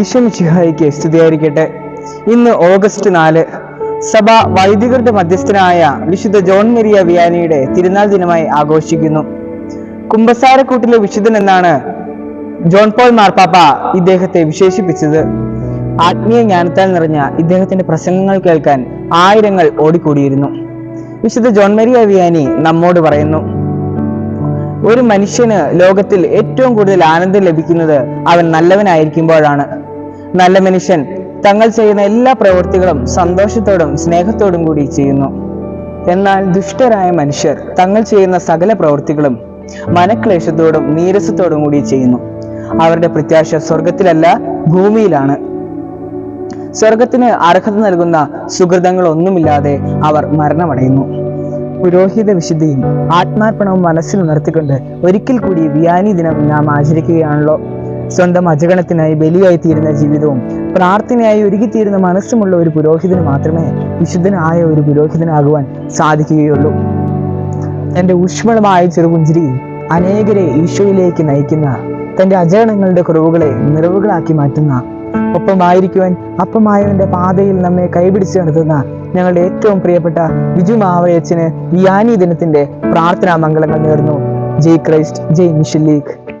ഈശ്വമിഷിഹായിക്ക് സ്തുതിയായിരിക്കട്ടെ. ഇന്ന് ഓഗസ്റ്റ് നാല് സഭ വൈദികരുടെ മധ്യസ്ഥനായ വിശുദ്ധ ജോൺ മെരിയ വിയാനിയുടെ തിരുനാൾ ദിനമായി ആഘോഷിക്കുന്നു. കുംഭസാരക്കൂട്ടിലെ വിശുദ്ധൻ എന്നാണ് ജോൺ പോൾ മാർപ്പാപ്പ ഇദ്ദേഹത്തെ വിശേഷിപ്പിച്ചത്. ആത്മീയ ജ്ഞാനത്താൽ നിറഞ്ഞ ഇദ്ദേഹത്തിന്റെ പ്രസംഗങ്ങൾ കേൾക്കാൻ ആയിരങ്ങൾ ഓടിക്കൂടിയിരുന്നു. വിശുദ്ധ ജോൺ മെരിയ വിയാനി നമ്മോട് പറയുന്നു ഒരു മനുഷ്യന് ലോകത്തിൽ ഏറ്റവും കൂടുതൽ ആനന്ദം ലഭിക്കുന്നത് അവൻ നല്ലവനായിരിക്കുമ്പോഴാണ്. നല്ല മനുഷ്യൻ തങ്ങൾ ചെയ്യുന്ന എല്ലാ പ്രവൃത്തികളും സന്തോഷത്തോടും സ്നേഹത്തോടും കൂടി ചെയ്യുന്നു. എന്നാൽ ദുഷ്ടരായ മനുഷ്യർ തങ്ങൾ ചെയ്യുന്ന സകല പ്രവൃത്തികളും മനക്ലേശത്തോടും നീരസത്തോടും കൂടി ചെയ്യുന്നു. അവരുടെ പ്രത്യാശ സ്വർഗത്തിലല്ല ഭൂമിയിലാണ്. സ്വർഗത്തിന് അർഹത നൽകുന്ന സുഹൃതങ്ങളൊന്നുമില്ലാതെ അവർ മരണമടയുന്നു. പുരോഹിത വിശുദ്ധിയും ആത്മാർപ്പണവും മനസ്സിൽ നിർത്തിക്കൊണ്ട് ഒരിക്കൽ കൂടി വ്യാനി ദിനം നാം ആചരിക്കുകയാണല്ലോ. സ്വന്തം അജഗണത്തിനായി ബലിയായി തീരുന്ന ജീവിതവും പ്രാർത്ഥനയായി ഒരുക്കിത്തീരുന്ന മനസ്സുമുള്ള ഒരു പുരോഹിതന് മാത്രമേ വിശുദ്ധനായ ഒരു പുരോഹിതനാകുവാൻ സാധിക്കുകയുള്ളൂ. തന്റെ ഊഷ്മളമായ ചെറുപുഞ്ചിരി അനേകരെ ഈശോയിലേക്ക് നയിക്കുന്ന തന്റെ അജഗണങ്ങളുടെ കുറവുകളെ നിറവുകളാക്കി മാറ്റുന്ന ഒപ്പമായിരിക്കുവാൻ അപ്പമായവന്റെ പാതയിൽ നമ്മെ കൈപിടിച്ചു നടത്തുന്ന ഞങ്ങളുടെ ഏറ്റവും പ്രിയപ്പെട്ട ബിജു മാവയച്ചന് വിയാനി ദിനത്തിന്റെ പ്രാർത്ഥനാ മംഗളങ്ങൾ നേർന്നു. ജയ് ക്രൈസ്റ്റ് ജയ് മിഷൻ ലീഗ്.